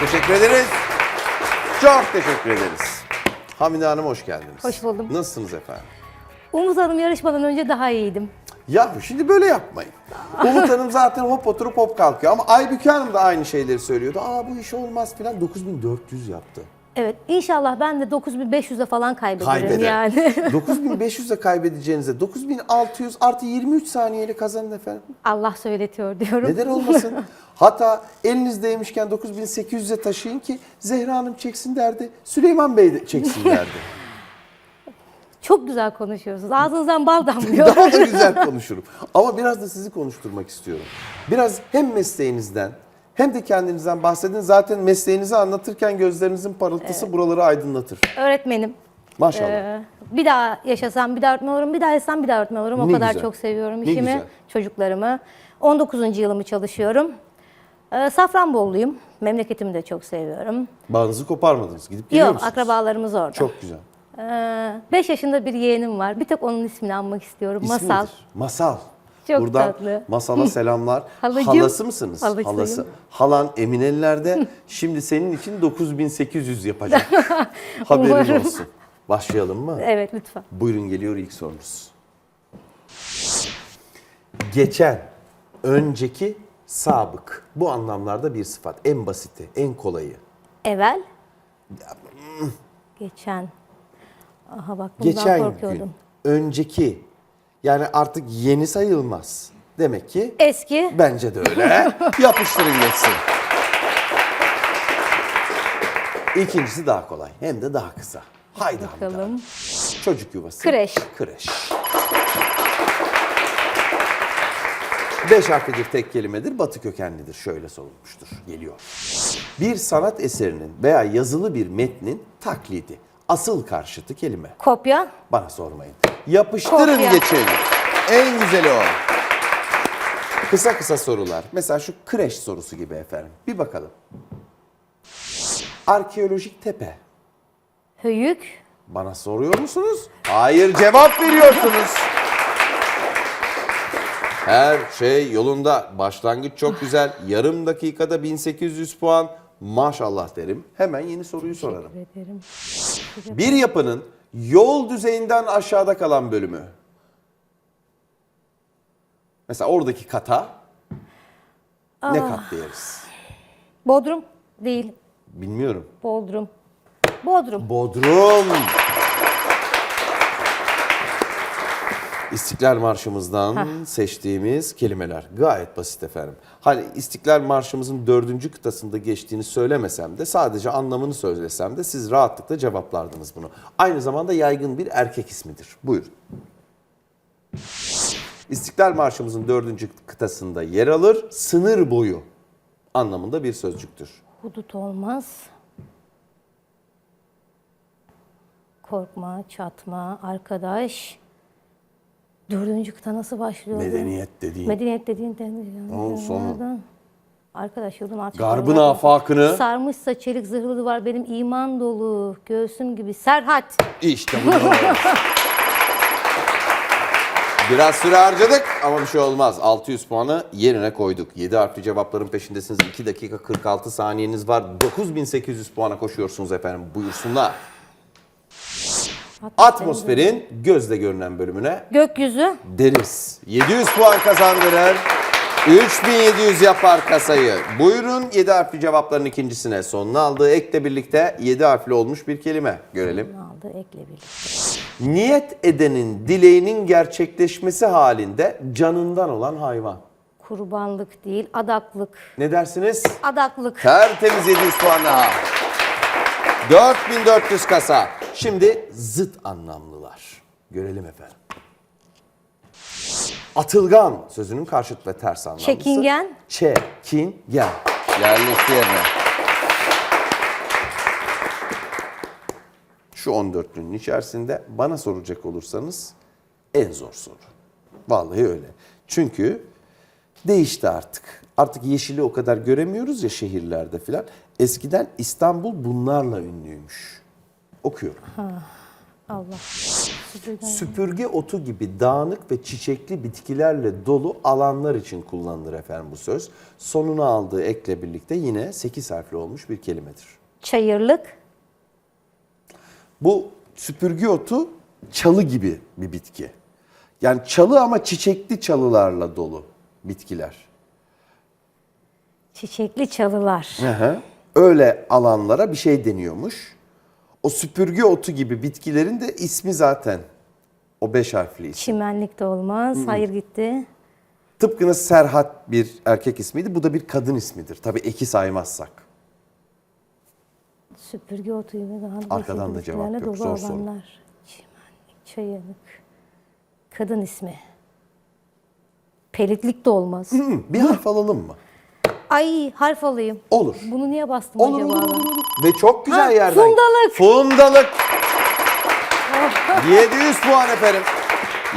Teşekkür ederiz. Çok teşekkür ederiz. Hamide Hanım hoş geldiniz. Hoş buldum. Nasılsınız efendim? Umut Hanım yarışmadan önce daha iyiydim. Ya şimdi böyle yapmayın. Umut Hanım zaten hop oturup hop kalkıyor ama Aybüke Hanım da aynı şeyleri söylüyordu. Aa bu iş olmaz falan 9400 yaptı. Evet inşallah ben de 9500'e falan kaybederim Kaybeder. yani. 9500'e kaybedeceğinize 9600 artı 23 saniyeli kazanın efendim. Allah söyletiyor diyorum. Neden olmasın? Hatta elinizdeymişken 9800'e taşıyın ki Zehra Hanım çeksin derdi. Süleyman Bey de çeksin derdi. Çok güzel konuşuyorsunuz. Ağzınızdan bal damlıyor. Daha da güzel konuşurum. Ama biraz da sizi konuşturmak istiyorum. Biraz hem mesleğinizden hem de kendinizden bahsedin. Zaten mesleğinizi anlatırken gözlerinizin parıltısı buraları aydınlatır. Öğretmenim. Maşallah. Ee, bir daha yaşasam bir daha öğretmen olurum, bir daha yaşasam bir daha öğretmen olurum. O Ne kadar güzel. çok seviyorum Ne işimi, güzel. çocuklarımı. 19. yılımı çalışıyorum. Ee, Safranboluluyum. Memleketimi de çok seviyorum. Bağınızı koparmadınız. Gidip geliyor Yok, musunuz? akrabalarımız orada. Çok güzel. 5 yaşında bir yeğenim var. Bir tek onun ismini anmak istiyorum. İsmi Masal. nedir? Masal. Çok Buradan tatlı. Masala selamlar. Halacığım. Halası mısınız? Halasıyım. Halası. Halan Eminellerde şimdi senin için 9800 yapacak. Haberin Umarım. olsun. Başlayalım mı? Evet lütfen. Buyurun geliyor ilk sorunuz. Geçen, önceki, sabık. Bu anlamlarda bir sıfat. En basiti, en kolayı. Evvel. Geçen. Aha bak bundan Geçen korkuyordum. gün, önceki. Yani artık yeni sayılmaz. Demek ki Eski. bence de öyle. Yapıştırın geçsin. İkincisi daha kolay. Hem de daha kısa. Haydi Hamdi abi. Bakalım. Çocuk yuvası. Kreş. Kreş. Beş harflidir tek kelimedir, batı kökenlidir. Şöyle sorulmuştur. Geliyor. Bir sanat eserinin veya yazılı bir metnin taklidi. Asıl karşıtı kelime. Kopya. Bana sormayın. Yapıştırın Kopya. geçin. En güzeli o. Kısa kısa sorular. Mesela şu kreş sorusu gibi efendim. Bir bakalım. Arkeolojik tepe. Höyük. Bana soruyor musunuz? Hayır cevap veriyorsunuz. Her şey yolunda. Başlangıç çok güzel. Yarım dakikada 1800 puan. Maşallah derim. Hemen yeni soruyu sorarım. Teşekkür ederim. Bir yapının yol düzeyinden aşağıda kalan bölümü. Mesela oradaki kata ne kat diyeriz? Bodrum. Değil. Bilmiyorum. Bodrum. Bodrum. Bodrum. İstiklal Marşımızdan seçtiğimiz kelimeler. Gayet basit efendim. Hani İstiklal Marşımızın dördüncü kıtasında geçtiğini söylemesem de sadece anlamını söylesem de siz rahatlıkla cevaplardınız bunu. Aynı zamanda yaygın bir erkek ismidir. Buyurun. İstiklal Marşımızın dördüncü kıtasında yer alır. Sınır boyu anlamında bir sözcüktür. Hudut olmaz. Korkma, çatma, arkadaş. Dördüncü kıta nasıl başlıyor? Medeniyet dediğin. Medeniyet dediğin Onun sonu. Arkadaş yıldım açık. Garbın afakını Sarmışsa çelik zırhlı var benim iman dolu göğsüm gibi serhat. İşte bu. Biraz süre harcadık ama bir şey olmaz. 600 puanı yerine koyduk. 7 harfli cevapların peşindesiniz. 2 dakika 46 saniyeniz var. 9800 puana koşuyorsunuz efendim. Buyursunlar. Atmosferin gözle görünen bölümüne Gökyüzü deriz. 700 puan kazandırır. 3700 yapar kasayı. Buyurun 7 harfli cevapların ikincisine. Sonuna aldığı ekle birlikte 7 harfli olmuş bir kelime. Görelim. aldı ekle birlikte. Niyet edenin dileğinin gerçekleşmesi halinde canından olan hayvan. Kurbanlık değil adaklık. Ne dersiniz? Adaklık. Tertemiz 700 puan daha. 4400 kasa. Şimdi zıt anlamlılar. Görelim efendim. Atılgan sözünün karşıt ve ters anlamlısı. Çekingen. Çekingen. Yerleşti yerine. Şu 14'lünün içerisinde bana soracak olursanız en zor soru. Vallahi öyle. Çünkü değişti artık. Artık yeşili o kadar göremiyoruz ya şehirlerde filan. Eskiden İstanbul bunlarla ünlüymüş. Okuyorum. Allah. Süpürge. Süpürge otu gibi dağınık ve çiçekli bitkilerle dolu alanlar için kullanılır efendim bu söz. Sonuna aldığı ekle birlikte yine 8 harfli olmuş bir kelimedir. Çayırlık. Bu süpürge otu çalı gibi bir bitki. Yani çalı ama çiçekli çalılarla dolu bitkiler. Çiçekli çalılar. Hı hı. Öyle alanlara bir şey deniyormuş. O süpürge otu gibi bitkilerin de ismi zaten o beş harfli isim. Çimenlik de olmaz. Hayır gitti. Tıpkı Serhat bir erkek ismiydi. Bu da bir kadın ismidir. Tabii eki saymazsak. Süpürge otu gibi daha Arkadan da cevap yok. Zor soru. alanlar. Çimenlik, çayırlık. Kadın ismi. Pelitlik de olmaz. Hı, bir harf alalım mı? Ay harf alayım. Olur. Bunu niye bastım Olur, acaba? olur, ben? olur, olur. Ve çok güzel Ha, yerden. fundalık. Fundalık. 700 puan efendim.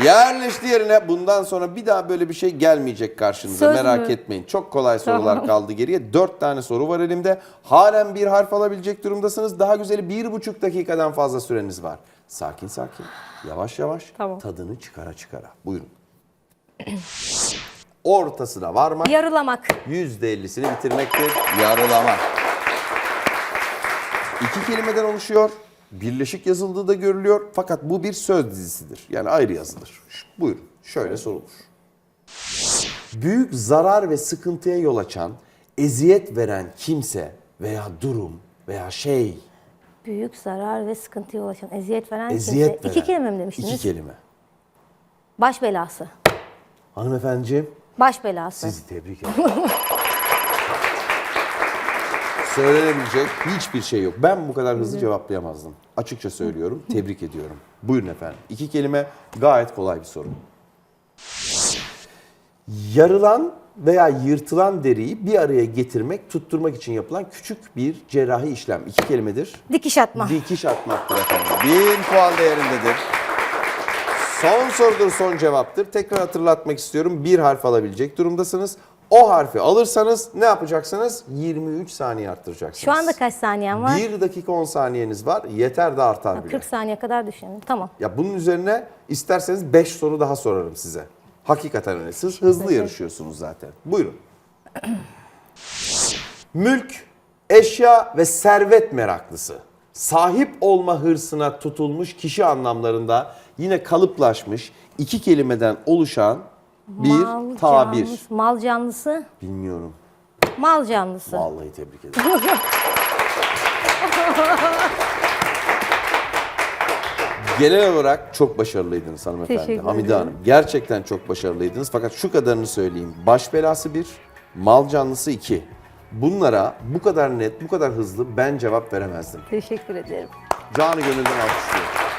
Yerleşti yerine bundan sonra bir daha böyle bir şey gelmeyecek karşınıza Söz merak mü? etmeyin. Çok kolay sorular Tamam. kaldı geriye. 4 tane soru var elimde. Halen bir harf alabilecek durumdasınız. Daha güzeli bir buçuk dakikadan fazla süreniz var. Sakin sakin, yavaş yavaş Tamam. tadını çıkara çıkara. Buyurun. Ortasına varmak. Yarılamak. %50'sini bitirmektir. Yarılama. İki kelimeden oluşuyor. Birleşik yazıldığı da görülüyor. Fakat bu bir söz dizisidir. Yani ayrı yazılır. Buyurun. Şöyle sorulur. Büyük zarar ve sıkıntıya yol açan, eziyet veren kimse veya durum veya şey Büyük zarar ve sıkıntıya ulaşan, eziyet veren eziyet kimse. veren. İki kelime mi demiştiniz? İki kelime. Baş belası. Hanımefendiciğim Baş belası. sizi tebrik ederim. Söylenebilecek hiçbir şey yok. Ben bu kadar hızlı cevaplayamazdım. Açıkça söylüyorum. Tebrik ediyorum. Buyurun efendim. İki kelime gayet kolay bir soru. Yarılan veya yırtılan deriyi bir araya getirmek, tutturmak için yapılan küçük bir cerrahi işlem. İki kelimedir. Dikiş atma. Dikiş atmaktır efendim. Bin puan değerindedir. Son sorudur, son cevaptır. Tekrar hatırlatmak istiyorum. Bir harf alabilecek durumdasınız. O harfi alırsanız ne yapacaksınız? 23 saniye arttıracaksınız. Şu anda kaç saniyen var? 1 dakika 10 saniyeniz var. Yeter de artar bile. 40 saniye kadar düşünün. Tamam. Ya bunun üzerine isterseniz 5 soru daha sorarım size. Hakikaten öyle. Siz hızlı yarışıyorsunuz zaten. Buyurun. Mülk, eşya ve servet meraklısı. Sahip olma hırsına tutulmuş kişi anlamlarında yine kalıplaşmış iki kelimeden oluşan bir Mal tabir. canlısı- mal canlısı. Bilmiyorum. Mal canlısı. Vallahi tebrik ederim. Genel olarak çok başarılıydınız hanımefendi. Teşekkür Hamide ederim. Hanım. Gerçekten çok başarılıydınız. Fakat şu kadarını söyleyeyim. Baş belası bir, mal canlısı iki. Bunlara bu kadar net, bu kadar hızlı ben cevap veremezdim. Teşekkür ederim. Canı gönülden alkışlıyorum.